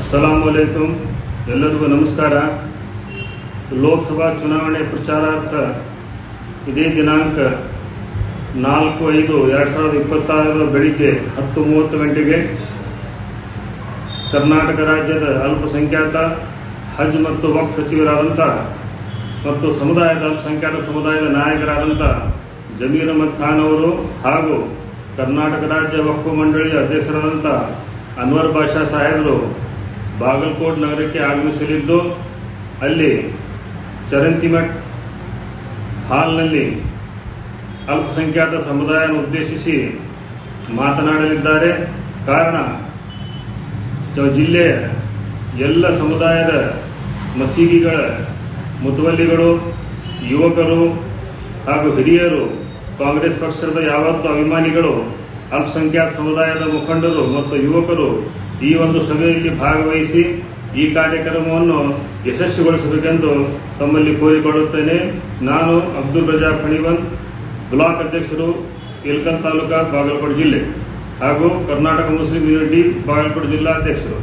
ಸಲಾಂ ಅಲೈಕುಂ ಎಲ್ಲರಿಗೂ ನಮಸ್ಕಾರ. ಲೋಕಸಭಾ ಚುನಾವಣೆ ಪ್ರಚಾರಾರ್ಥ ಇದೇ ದಿನಾಂಕ ನಾಲ್ಕು ಐದು ಎರಡು ಸಾವಿರದ ಇಪ್ಪತ್ತಾರರ ಬೆಳಿಗ್ಗೆ ಹತ್ತು ಮೂವತ್ತು ಗಂಟೆಗೆ ಕರ್ನಾಟಕ ರಾಜ್ಯದ ಅಲ್ಪಸಂಖ್ಯಾತ, ಹಜ್ ಮತ್ತು ವಕ್ ಸಚಿವರಾದಂಥ ಮತ್ತು ಸಮುದಾಯದ ಅಲ್ಪಸಂಖ್ಯಾತ, ಸಮುದಾಯದ ನಾಯಕರಾದಂಥ ಜಮೀರ್ ಅಹಮದ್ ಖಾನ್ ಅವರು ಹಾಗೂ ಕರ್ನಾಟಕ ರಾಜ್ಯ ವಕ್ಫ್ ಮಂಡಳಿಯ ಅಧ್ಯಕ್ಷರಾದಂಥ ಅನ್ವರ್ ಬಾಷಾ ಸಾಹೇಬರು ಬಾಗಲಕೋಟ್ ನಗರಕ್ಕೆ ಆಗಮಿಸಲಿದ್ದು, ಅಲ್ಲಿ ಚರಂತಿಮಠ್ ಹಾಲ್ನಲ್ಲಿ ಅಲ್ಪಸಂಖ್ಯಾತ ಸಮುದಾಯವನ್ನು ಉದ್ದೇಶಿಸಿ ಮಾತನಾಡಲಿದ್ದಾರೆ. ಕಾರಣ ಜಿಲ್ಲೆಯ ಎಲ್ಲ ಸಮುದಾಯದ ಮಸೀದಿಗಳ ಮುತುವಲ್ಲಿಗಳು, ಯುವಕರು ಹಾಗೂ ಹಿರಿಯರು, ಕಾಂಗ್ರೆಸ್ ಪಕ್ಷದ ಯಾವತ್ತು ಅಭಿಮಾನಿಗಳು, ಅಲ್ಪಸಂಖ್ಯಾತ ಸಮುದಾಯದ ಮುಖಂಡರು ಮತ್ತು ಯುವಕರು ಈ ಒಂದು ಸಭೆಯಲ್ಲಿ ಭಾಗವಹಿಸಿ ಈ ಕಾರ್ಯಕ್ರಮವನ್ನು ಯಶಸ್ವಿಗೊಳಿಸಬೇಕೆಂದು ತಮ್ಮಲ್ಲಿ ಕೋರಿಕೊಳ್ಳುತ್ತೇನೆ. ನಾನು ಅಬ್ದುಲ್ ರಜಾ ಫಣಿವನ್ ಬ್ಲಾಕ್ ಅಧ್ಯಕ್ಷರು ಇಲ್ಕಲ್ ತಾಲೂಕಾ ಬಾಗಲಕೋಟೆ ಜಿಲ್ಲೆ ಹಾಗೂ ಕರ್ನಾಟಕ ಮುಸ್ಲಿಂ ಯೂನಿಟಿ ಬಾಗಲಕೋಟೆ ಜಿಲ್ಲಾ ಅಧ್ಯಕ್ಷರು.